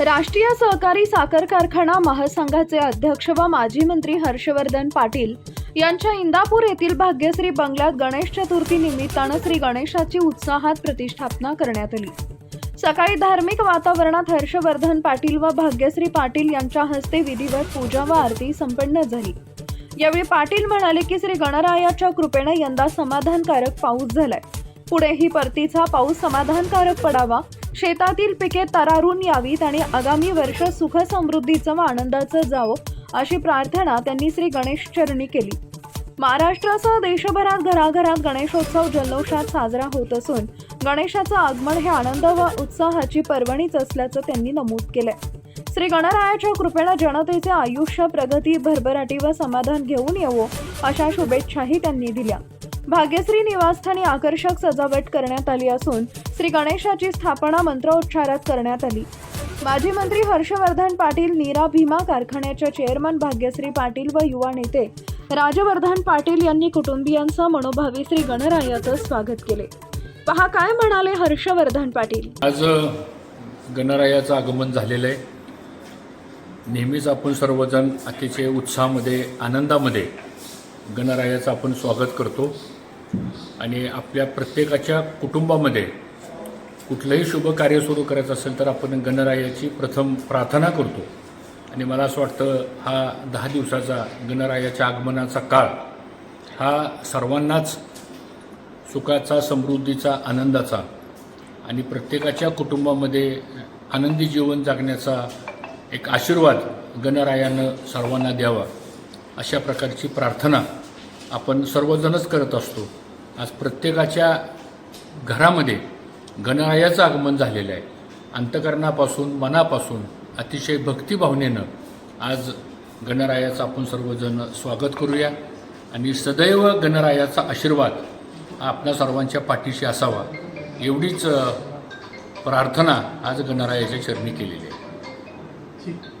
राष्ट्रीय सहकारी साखर कारखाना महासंघाचे अध्यक्ष व माजी मंत्री हर्षवर्धन पाटील यांच्या इंदापूर येथील भाग्यश्री बंगल्यात गणेश चतुर्थी निमित्तानं श्री गणेशाची उत्साहात प्रतिष्ठापना करण्यात आली. सकाळी धार्मिक वातावरणात हर्षवर्धन पाटील व भाग्यश्री पाटील यांच्या हस्ते विधिवत पूजा व आरती संपन्न झाली. यावेळी पाटील म्हणाले की श्री गणरायाच्या कृपेने यंदा समाधानकारक पाऊस झालाय. पुढेही परतीचा पाऊस समाधानकारक पडावा. शेतातील पिके तरारून यावीत आणि आगामी वर्ष सुख समृद्धीचं व आनंदाचं जावं अशी प्रार्थना त्यांनी श्री गणेश चरणी केली. महाराष्ट्रासह देशभरात घराघरात गणेशोत्सव जल्लोषात साजरा होत असून गणेशाचं आगमन हे आनंद व उत्साहाची पर्वणीच असल्याचं त्यांनी नमूद केलंय. श्री गणरायाच्या कृपेनं जनतेचे आयुष्य प्रगती भरभराटी व समाधान घेऊन येवो अशा शुभेच्छाही त्यांनी दिल्या. भाग्यश्री निवासस्थानी आकर्षक सजावट करण्यात आली असून श्री गणेशाची स्थापना मंत्रोच्चारात करण्यात आली. माजी मंत्री हर्षवर्धन पाटील नीरा भीमा कारखान्याच्या चेअरमन भाग्यश्री पाटील व युवा नेते राजवर्धन पाटील यांनी कुटुंबियांसह मनोभावी श्री गणरायाचं स्वागत केले. पहा काय म्हणाले हर्षवर्धन पाटील? आज गणरायाचं आगमन झालेलं आहे. नेहमीच आपण सर्वजण अतिशय उत्साहामध्ये आनंदामध्ये गणरायाचं आपण स्वागत करतो. आणि आपल्या प्रत्येकाच्या कुटुंबामध्ये कुठलंही शुभ कार्य सुरू करायचं असेल तर आपण गणरायाची प्रथम प्रार्थना करतो. आणि मला असं वाटतं हा दहा दिवसाचा गणरायाच्या आगमनाचा काळ हा सर्वांनाच सुखाचा समृद्धीचा आनंदाचा आणि प्रत्येकाच्या कुटुंबामध्ये आनंदी जीवन जगण्याचा एक आशीर्वाद गणरायानं सर्वांना द्यावा अशा प्रकारची प्रार्थना आपण सर्वजणच करत असतो. आज प्रत्येकाच्या घरामध्ये गणरायाचं आगमन झालेलं आहे. अंतकरणापासून मनापासून अतिशय भक्तिभावनेनं आज गणरायाचं आपण सर्वजण स्वागत करूया आणि सदैव गणरायाचा आशीर्वाद आपल्या सर्वांच्या पाठीशी असावा एवढीच प्रार्थना आज गणरायाच्या चरणी केलेली आहे.